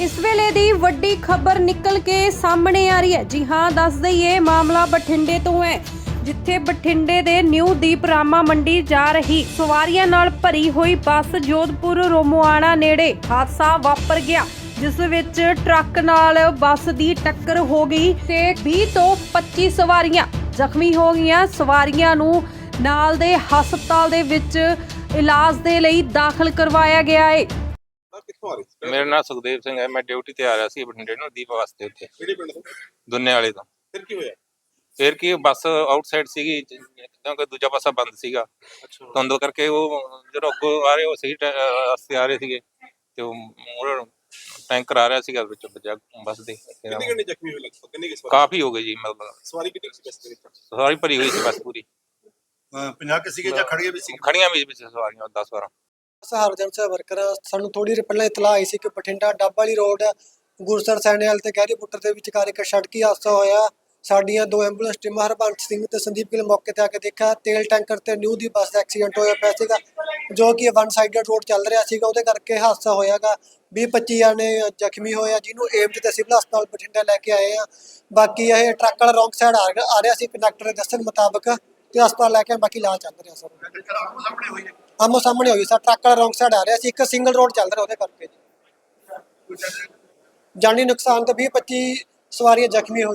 ਇਸ ਵੇਲੇ ਦੀ ਵੱਡੀ ਖਬਰ ਨਿਕਲ ਕੇ ਸਾਹਮਣੇ ਆ ਰਹੀ ਹੈ। ਜੀ ਹਾਂ, ਦੱਸ ਦਈਏ, ਮਾਮਲਾ ਬਠਿੰਡੇ ਤੋਂ ਹੈ, ਜਿੱਥੇ ਬਠਿੰਡੇ ਦੇ ਨਿਊ ਦੀਪ ਰਾਮਾ ਮੰਡੀ ਜਾ ਰਹੀ। ਸਵਾਰੀਆਂ ਨਾਲ ਭਰੀ ਹੋਈ ਬੱਸ ਜੋਧਪੁਰ ਰੋਮੋਆਣਾ ਨੇੜੇ ਹਾਦਸਾ ਵਾਪਰ ਗਿਆ, ਜਿਸ ਵਿੱਚ ਟਰੱਕ ਨਾਲ ਬੱਸ ਦੀ ਟੱਕਰ ਹੋ ਗਈ ਤੇ 20 ਤੋਂ 25 ਸਵਾਰੀਆਂ ਜ਼ਖਮੀ ਹੋ ਗਈਆਂ। ਸਵਾਰੀਆਂ ਨੂੰ ਨਾਲ ਦੇ ਹਸਪਤਾਲ ਦੇ ਵਿੱਚ ਇਲਾਜ ਦੇ ਲਈ ਦਾਖਲ ਕਰਵਾਇਆ ਗਿਆ ਹੈ ਆ ਰਹੀ ਸੀ ਮੇਰਾ ਨਾਮ ਸੁਖਦੇਵ ਸਿੰਘ ਹੈ ਮੈਂ ਡਿਊਟੀ ਤੇ ਆ ਰਿਹਾ ਸੀ ਬਠਿੰਡੇ ਨੂੰ ਦੀਪ ਵਾਸਤੇ ਉੱਥੇ। ਕਿਹੜੇ ਪਿੰਡ ਤੋਂ? ਦੁੰਨੇ ਵਾਲੇ ਤੋਂ। ਫਿਰ ਕੀ ਹੋਇਆ? ਫਿਰ ਕੀ ਬੱਸ ਆਊਟਸਾਈਡ ਸੀਗੀ ਕਿਉਂਕਿ ਦੂਜਾ ਪਾਸਾ ਬੰਦ ਸੀਗਾ। ਅੱਛਾ। ਧੁੰਦ ਕਰਕੇ ਉਹ ਜਦੋਂ ਅੱਗੋਂ ਆ ਰਹੇ ਉਹ ਸਹੀ ਟੈ- ਅਹ ਰਸਤੇ ਆ ਰਹੇ ਸੀਗੇ ਤੇ ਉਹ ਮੂਹਰੇ ਟੈਂਕਰ ਆ ਰਿਹਾ ਸੀਗਾ ਵਿੱਚ ਵੱਜਾ ਬੱਸ ਦੇ। ਕਿੰਨੇ ਕਿੰਨੇ ਜ਼ਖਮੀ ਹੋਏ ਲਗਭਗ ਕਿੰਨੇ ਕੀ ਸਵਾਰੀ? ਕਾਫੀ ਹੋ ਗਏ ਜੀ ਮਤਲਬ। ਸਵਾਰੀ ਕਿੰਨੀ ਸੀ ਬੱਸ ਦੇ ਵਿੱਚ? ਸਵਾਰੀ ਭਰੀ ਹੋਈ ਸੀ ਬੱਸ ਪੂਰੀ। 50 ਕਿ ਸੀਗੇ ਜਾਂ ਖੜੀਆਂ ਵੀ ਸੀ ਖੜੀਆਂ ਵੀ ਵਿੱਚ ਸਵਾਰੀਆਂ 10 12 ਸਹਾਰਜਨ ਸਾਹਿਬ ਵਰਕਰ ਆ। ਸਾਨੂੰ ਥੋੜੀ ਦੇਰ ਪਹਿਲਾਂ ਇਤਲਾਹ ਆਈ ਸੀ ਕਿ ਬਠਿੰਡਾ ਡੱਬ ਵਾਲੀ ਰੋਡ ਗੁਰਸਰ ਸੈਣੇਵਾਲ ਤੇ ਗਹਿਰੀ ਦੇ ਵਿਚਕਾਰ ਇੱਕ ਸੜਕੀ ਹਾਦਸਾ ਹੋਇਆ। ਸਾਡੀਆਂ ਦੋ ਐਂਬੂਲੈਂਸ ਟੀਮਾਂ ਹਰਬੰਸ ਸਿੰਘ ਤੇ ਸੰਦੀਪ ਗਿੱਲ ਮੌਕੇ ਤੇ ਆ ਕੇ ਦੇਖਿਆ। ਤੇਲ ਟੈਂਕਰ ਤੇ ਨਿਊ ਦੀ ਬੱਸ ਦਾ ਐਕਸੀਡੈਂਟ ਹੋਇਆ ਪਿਆ ਸੀਗਾ, ਜੋ ਕਿ ਵਨ ਸਾਈਡਡ ਰੋਡ ਚੱਲ ਰਿਹਾ ਸੀਗਾ। ਉਹਦੇ ਕਰਕੇ ਹਾਦਸਾ ਹੋਇਆਗਾ। 20 25 ਜਣੇ ਜ਼ਖਮੀ ਹੋਏ ਆ, ਜਿਹਨੂੰ ਏਮਜ ਤੇ ਸਿਵਲ ਹਸਪਤਾਲ ਬਠਿੰਡਾ ਲੈ ਕੇ ਆਏ ਆ। ਬਾਕੀ ਇਹ ਟਰੱਕ ਵਾਲਾ ਰੌਂਗ ਸਾਈਡ ਆ ਰਿਹਾ- ਸੀ। ਕੰਡਕਟਰ ਦੇ ਦੱਸਣ ਮੁਤਾਬਕ ਤੇ ਹਸਪਤਾਲ ਲੈ ਕੇ ਬਾਕੀ ਇਲਾਜ ਚੱਲ ਰਿਹਾ ਸਰ। ਸਾਹਮਣੇ ਹੋਈ ਹੈ। ਆਮੋ ਸਾਹਮਣੇ ਹੋਈ ਸਰ, ਟਰੱਕ ਵਾਲਾ ਰੌਂਗ ਸਾਈਡ ਆ ਰਿਹਾ ਸੀ, ਇੱਕ ਸਿੰਗਲ ਰੋਡ ਚੱਲ ਰਿਹਾ ਉਹਦੇ ਕਰਕੇ। ਜਾਨੀ ਨੁਕਸਾਨ ਤਾਂ 20 25 ਸਵਾਰੀਆਂ ਜ਼ਖਮੀ ਹੋਈਆਂ।